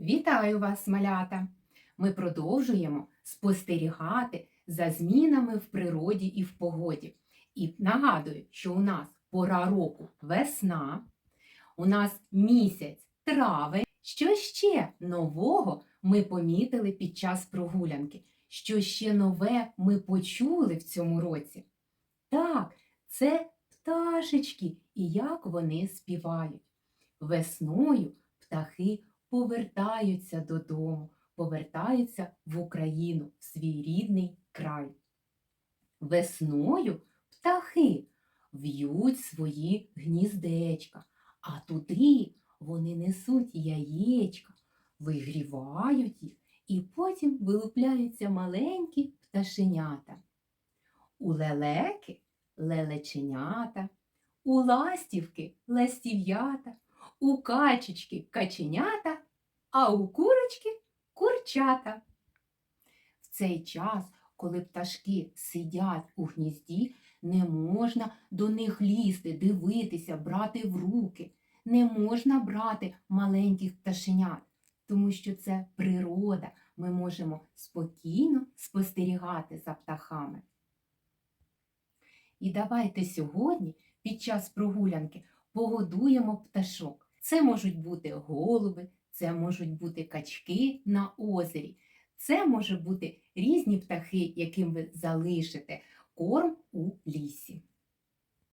Вітаю вас, малята! Ми продовжуємо спостерігати за змінами в природі і в погоді. І нагадую, що у нас пора року весна, у нас місяць травень. Що ще нового ми помітили під час прогулянки? Що ще нове ми почули в цьому році? Так, це пташечки і як вони співають. Весною птахи повертаються додому, повертаються в Україну, в свій рідний край. Весною птахи в'ють свої гніздечка, а туди вони несуть яєчка, вигрівають їх і потім вилупляються маленькі пташенята. У лелеки лелеченята, у ластівки ластів'ята, у качечки каченята, а у курочки курчата. В цей час, коли пташки сидять у гнізді, не можна до них лізти, дивитися, брати в руки. Не можна брати маленьких пташенят, тому що це природа. Ми можемо спокійно спостерігати за птахами. І давайте сьогодні, під час прогулянки, погодуємо пташок. Це можуть бути голуби, це можуть бути качки на озері, це може бути різні птахи, яким ви залишите корм у лісі.